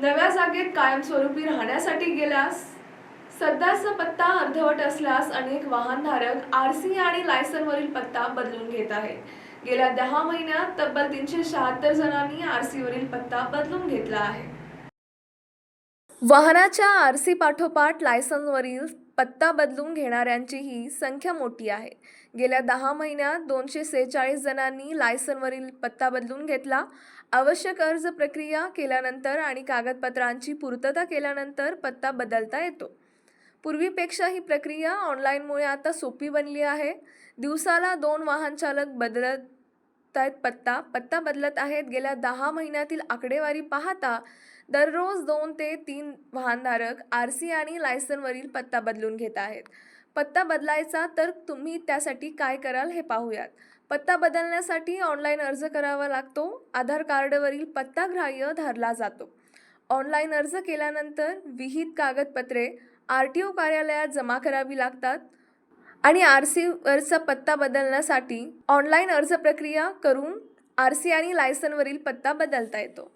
नव्या जागेत कायमस्वरूपी राहण्यासाठी गेल्यास सध्याचा पत्ता अर्धवट असल्यास अनेक वाहनधारक आर सी आणि लायसनवरील पत्ता बदलून घेत आहेत. गेल्या दहा महिन्यात तब्बल तीनशे शहात्तर जणांनी आर सीवरील पत्ता बदलून घेतला आहे. वाहनाच्या आर सी पाठोपाठ लायसनवरील पत्ता बदलून घेणाऱ्यांची ही संख्या मोठी आहे. गेल्या दहा महिन्यात दोनशे सेहेचाळीस जणांनी लायसनवरील पत्ता बदलून घेतला. आवश्यक अर्ज प्रक्रिया केल्यानंतर आणि कागदपत्रांची पूर्तता केल्यानंतर पत्ता बदलता येतो. पूर्वीपेक्षा ही प्रक्रिया ऑनलाईनमुळे आता सोपी बनली आहे. दिवसाला दोन वाहनचालक बदलत आहेत पत्ता. पत्ता बदलत आहेत. गेल्या दहा महिन्यातील आकडेवारी पाहता दररोज दोन ते तीन वाहनधारक आर सी आणि लायसनवरील पत्ता बदलून घेत आहेत. पत्ता बदलायचा तर तुम्ही त्यासाठी काय कराल हे पाहूयात. पत्ता बदलण्यासाठी ऑनलाईन अर्ज करावा लागतो. आधार कार्डवरील पत्ता ग्राह्य धरला जातो. ऑनलाईन अर्ज केल्यानंतर विहित कागदपत्रे आर टी ओ कार्यालयात जमा करावी लागतात आणि आर सीवरचा पत्ता बदलण्यासाठी ऑनलाईन अर्ज प्रक्रिया करून आर सी आणि लायसनवरील पत्ता बदलता येतो.